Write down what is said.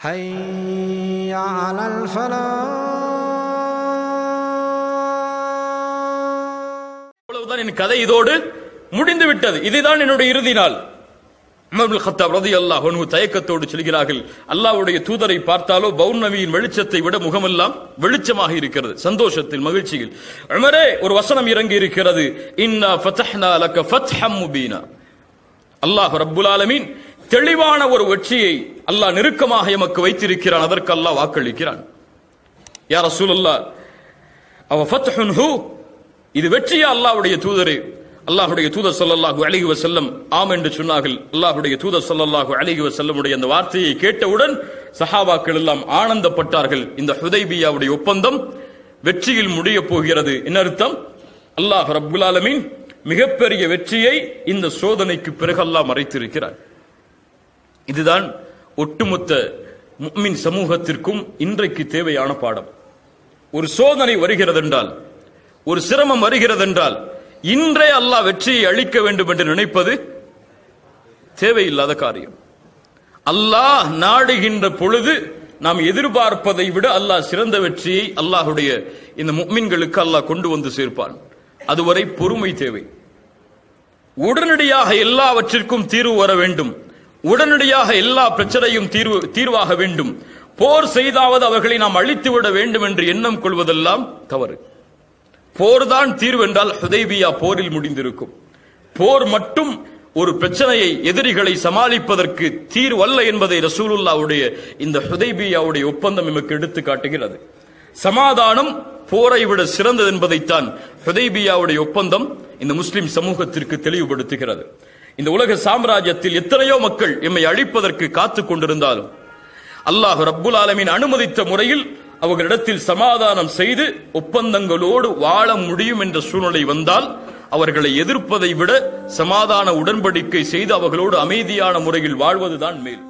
حي على الفلاح அவ்வளவுதான் என் கதை இதோடு முடிந்து விட்டது இதுதான் என்னுடைய இறுதி நாள் உமர் இப்னு கத்தாப் ரலியல்லாஹு அன்ஹு தயக்கத்தோடு சொல்கிறார்கள் அல்லாஹ்வுடைய தூதரை பார்த்தாலோ பௌர்ணமியின் வெளிச்சத்தை விட முகமெல்லாம் வெளிச்சமாக இருக்கிறது சந்தோஷத்தில் மகிழ்ச்சியில் உமரே ஒரு வசனம் இறங்கி இருக்கிறது இன்னா ஃபதஹ்னா லக ஃபத்ஹம் முபீனா அல்லாஹ் ரப்புல் ஆலமீன் தெளிவான ஒரு வெற்றியை அல்லாஹ் நெருக்கமாக எமக்கு வைத்திருக்கிறான் அதற்கு அல்லாஹ் வாக்களிக்கிறான். யா சூழல்லா அவ இது வெற்றியா அல்லாஹ்வுடைய தூதரே? அல்லாஹுடைய தூதர் சொல்லல்லாஹு அழகி வசல்லம் ஆம் என்று சொன்னார்கள். அல்லாஹ்வுடைய தூதர் ஸல்லல்லாஹு அலைஹி உடைய அந்த வார்த்தையை கேட்டவுடன் சஹாபாக்கள் எல்லாம் ஆனந்தப்பட்டார்கள். இந்த ஹுதைபியாவுடைய ஒப்பந்தம் வெற்றியில் முடிய போகிறது. என்ன அர்த்தம்? அல்லாஹ் ரபுல் ஆலமீன் மிகப்பெரிய வெற்றியை இந்த சோதனைக்கு பிறகு அல்லாஹ் மறைத்திருக்கிறார். இதுதான் ஒட்டுமொத்த முஃமின் சமூகத்திற்கும் இன்றைக்கு தேவையான பாடம். ஒரு சோதனை வருகிறதென்றால் ஒரு சிரமம் வருகிறதென்றால் இன்றே அல்லாஹ் வெற்றியை அளிக்க வேண்டும் என்று நினைப்பது தேவையில்லாத காரியம். அல்லாஹ் நாடுகின்ற பொழுது நாம் எதிர்பார்ப்பதை விட அல்லாஹ் சிறந்த வெற்றியை அல்லாஹுடைய இந்த முக்மின்களுக்கு அல்லாஹ் கொண்டு வந்து சேர்ப்பான். அதுவரை பொறுமை தேவை. உடனடியாக எல்லாவற்றிற்கும் தீர்வு வர வேண்டும். உடனடியாக எல்லா பிரச்சனையும் தீர்வு தீர்வாக வேண்டும். போர் செய்தாவது அவர்களை நாம் அழித்து விட வேண்டும் என்று எண்ணம் கொள்வதெல்லாம் தவறு. போர்தான் தீர்வு என்றால் ஹுதைபியா போரில் முடிந்திருக்கும். போர் மட்டும் ஒரு பிரச்சனையை எதிரிகளை சமாளிப்பதற்கு தீர்வல்ல என்பதை ரசூலுல்லாவுடைய இந்த ஹுதைபியாவுடைய ஒப்பந்தம் நமக்கு எடுத்து காட்டுகிறது. சமாதானம் போரை விட சிறந்தது என்பதைத்தான் ஹுதைபியாவுடைய ஒப்பந்தம் இந்த முஸ்லிம் சமூகத்திற்கு தெளிவுபடுத்துகிறது. இந்த உலக சாம்ராஜ்யத்தில் எத்தனையோ மக்கள் எம்மை அழிப்பதற்கு காத்து கொண்டிருந்தாலும் அல்லாஹ் ரப்புல் ஆலமின் அனுமதித்த முறையில் அவர்களிடத்தில் சமாதானம் செய்து ஒப்பந்தங்களோடு வாழ முடியும் என்ற சூழ்நிலை வந்தால் அவர்களை எதிர்ப்பதை விட சமாதான உடன்படிக்கை செய்து அவர்களோடு அமைதியான முறையில் வாழ்வதுதான் மேல்.